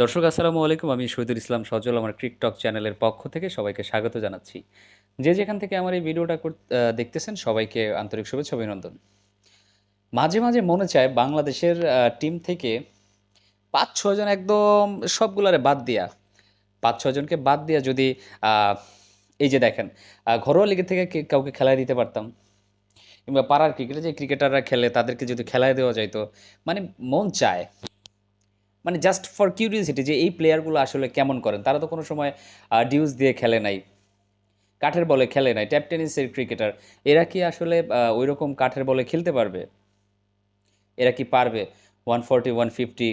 দর্শক, আসসালামু আলাইকুম। আমি শহীদুল ইসলাম সজল, আমার ক্রিকটক চ্যানেলের পক্ষ থেকে সবাইকে স্বাগত জানাচ্ছি। যে যেখান থেকে আমার এই ভিডিওটা দেখতেছেন, সবাইকে আন্তরিক শুভেচ্ছা, অভিনন্দন। মাঝে মাঝে মনে চায় বাংলাদেশের টিম থেকে পাঁচ ছজন একদম সবগুলারে বাদ দিয়া পাঁচ ছজনকে বাদ দিয়া যদি এই যে দেখেন ঘরোয়া লিগের থেকে কাউকে খেলায় দিতে পারতাম, কিংবা পাড়ার ক্রিকেটে যে ক্রিকেটাররা খেলে তাদেরকে যদি খেলায় দেওয়া যাইতো মানে মন চায় মানে জাস্ট ফর কিউরিয়াসিটি যে এই প্লেয়ারগুলো আসলে কেমন করেন? তারা তো কোনো সময় ডিউজ দিয়ে খেলে নাই, কাঠের বলে খেলে নাই ট্যাপ টেনিসের ক্রিকেটার এরা কি আসলে ওই রকম কাঠের বলে খেলতে পারবে? এরা কি পারবে? ওয়ান ফোরটি ওয়ান ফিফটি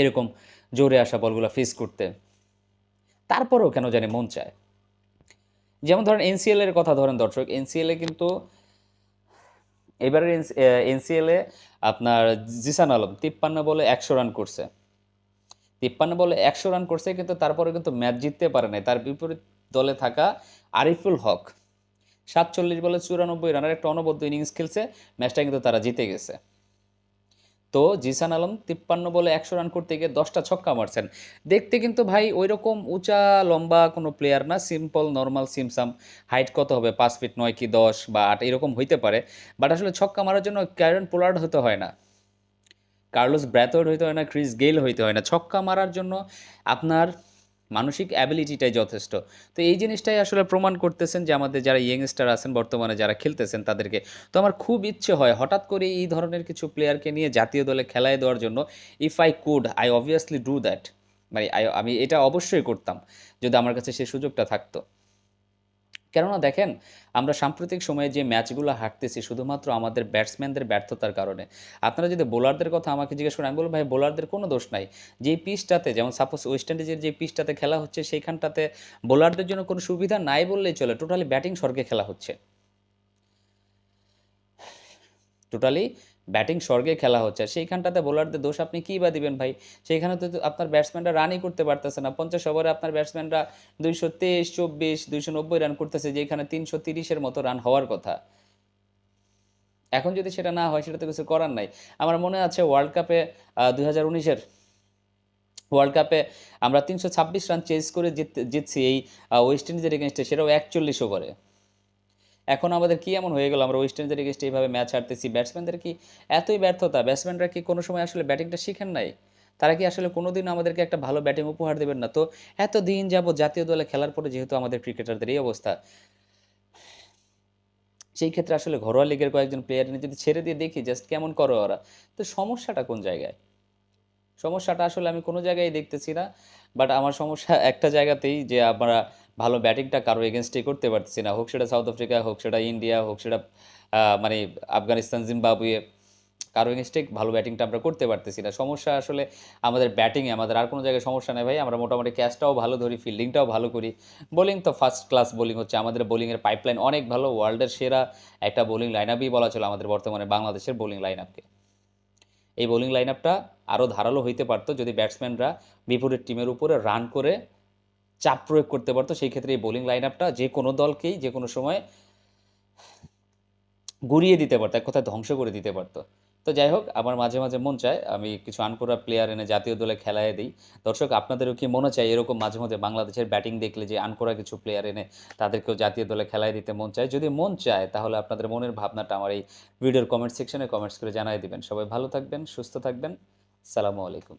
এরকম জোরে আসা বলগুলো ফেস করতে। তারপরেও কেন জানি মন চায়। যেমন ধরেন এনসিএল এর কথা ধরেন দর্শক এনসিএল এ কিন্তু এবারের এনসিএলে আপনার জিসান আলম তিপ্পান্ন বলে একশো রান করছে। তিপ্পান্ন বলে একশো রান করছে, কিন্তু তারপরে কিন্তু ম্যাচ জিততে পারে নাই। তার বিপরীত দলে থাকা আরিফুল হক সাতচল্লিশ বলে চুরানব্বই রানের একটা অনবদ্য ইনিংস খেলছে। ম্যাচটা কিন্তু তারা জিতে গেছে। তো জিসান আলম তিপ্পান্ন বলে একশো রান করতে গিয়ে দশটা ছক্কা মারছেন। দেখতে কিন্তু ভাই ওই রকম উঁচা, লম্বা কোনো প্লেয়ার না সিম্পল নর্মাল সিমসাম হাইট কত হবে? পাঁচ ফিট নয় কি দশ বা আট, এরকম হইতে পারে। বাট আসলে ছক্কা মারার জন্য ক্যারেন পোলার্ড হতে হয় না। কার্লোস ব্র্যাথর্ড হইতে হয় না ক্রিস গেইল হইতে হয় না। ছক্কা মারার জন্য আপনার মানসিক অ্যাবিলিটিটাই যথেষ্ট। তো এই জিনিসটাই আসলে প্রমাণ করতেছেন যে আমাদের যারা ইয়ংস্টার আছেন, বর্তমানে যারা খেলতেছেন তাদেরকে। তো আমার খুব ইচ্ছে হয় হঠাৎ করে এই ধরনের কিছু প্লেয়ারকে নিয়ে জাতীয় দলে খেলায় দেওয়ার জন্য if I could I obviously do that মানে আমি এটা অবশ্যই করতাম, যদি আমার কাছে সেই সুযোগটা থাকতো। কেননা দেখেন, আমরা সাম্প্রতিক সময়ে যে ম্যাচগুলো হাঁটতেছি শুধুমাত্র আমাদের ব্যাটসম্যানদের ব্যর্থতার কারণে। আপনারা যদি বোলারদের কথা আমাকে জিজ্ঞেস করেন, আমি বলব, ভাই, বোলারদের কোনো দোষ নাই। যে পিচটাতে, যেমন সাপোজ ওয়েস্ট ইন্ডিজের যে পিচটাতে খেলা হচ্ছে, সেইখানটাতে বোলারদের জন্য কোনো সুবিধা নাই বললেই চলে। টোটালি ব্যাটিং স্বর্গে খেলা হচ্ছে। টোটালি ব্যাটিং স্বর্গে খেলা হচ্ছে। সেইখানটাতে বোলারদের দোষ আপনি কী বা দিবেন ভাই? সেইখানে তো আপনার ব্যাটসম্যানরা রানই করতে পারতেছে না। পঞ্চাশ ওভারে আপনার ব্যাটসম্যানরা দুইশো তেইশ, চব্বিশ, দুইশো নব্বই রান করতেছে, যেখানে তিনশো তিরিশের মতো রান হওয়ার কথা। এখন যদি সেটা না হয় সেটা তো কিছু করার নাই। আমার মনে আছে ওয়ার্ল্ড কাপে দুই হাজার উনিশের ওয়ার্ল্ড কাপে আমরা তিনশো ছাব্বিশ রান চেস করে জিত, জিতছি এই ওয়েস্ট ইন্ডিজের এগেনস্টে সেটাও একচল্লিশ ওভারে এখন আমাদের কি এমন হয়ে গেল? আমরা ওয়েস্ট ইন্ডিজের এগেনস্টে এইভাবে ম্যাচ হারতেছি। ব্যাটসম্যানদের কি এতই ব্যর্থতা? ব্যাটসম্যানরা কি কোনো সময় আসলে ব্যাটিংটা শিখেন নাই? তারা কি আসলে কোনোদিন আমাদেরকে একটা ভালো ব্যাটিং উপহার দেবেন না? তো এত দিন যাবত জাতীয় দলে খেলার পরে যেহেতু আমাদের ক্রিকেটারদের এই অবস্থা, সেই ক্ষেত্রে আসলে ঘরোয়া লিগের কয়েকজন প্লেয়ার যদি ছেড়ে দিয়ে দেখি জাস্ট কেমন করে ওরা? তো সমস্যাটা কোন জায়গায়? সমস্যাটা আসলে আমি কোনো জায়গায় দেখতেছি না বাট আমার সমস্যা একটা জায়গাতেই যে আমরা ভালো ব্যাটিংটা কারও এগেনস্টে করতে পারতেছি না। হোক সেটা সাউথ আফ্রিকা হোক সেটা ইন্ডিয়া হোক সেটা মানে আফগানিস্তান জিম্বাবুয়ে কারও এগেনস্টে ভালো ব্যাটিংটা আমরা করতে পারতেছি না। সমস্যা আসলে আমাদের ব্যাটিংয়ে আমাদের আর কোনো জায়গায় সমস্যা নেই ভাই। আমরা মোটামুটি ক্যাচটাও ভালো ধরি ফিল্ডিংটাও ভালো করি। বোলিং তো ফার্স্ট ক্লাস বোলিং হচ্ছে। আমাদের বোলিংয়ের পাইপলাইন অনেক ভালো। ওয়ার্ল্ডের সেরা একটা বোলিং লাইন আপই বলা চলে আমাদের বর্তমানে বাংলাদেশের বোলিং লাইন আপকে এই বোলিং লাইন আপটা আরও ধারালো হইতে পারতো যদি ব্যাটসম্যানরা বিপরীত টিমের উপরে রান করে চাপ প্রয়োগ করতে পারতো। সেই ক্ষেত্রে এই বোলিং লাইন আপটা যে কোনো দলকেই যে কোনো সময় গুড়িয়ে দিতে পারতো, এক কথায় ধ্বংস করে দিতে পারতো। তো যাই হোক আমার মাঝে মাঝে মন চায় আমি কিছু আনকোরা প্লেয়ার এনে জাতীয় দলে খেলায় দিই। দর্শক, আপনাদেরও কি মনে চায় এরকম মাঝে মাঝে বাংলাদেশের ব্যাটিং দেখলে যে আনকোরা কিছু প্লেয়ার এনে তাদেরকেও জাতীয় দলে খেলায় দিতে মন চায়? যদি মন চায়, তাহলে আপনাদের মনের ভাবনাটা আমার এই ভিডিওর কমেন্ট সেকশনে কমেন্টস করে জানাই দিবেন। সবাই ভালো থাকবেন, সুস্থ থাকবেন। সালামু আলাইকুম।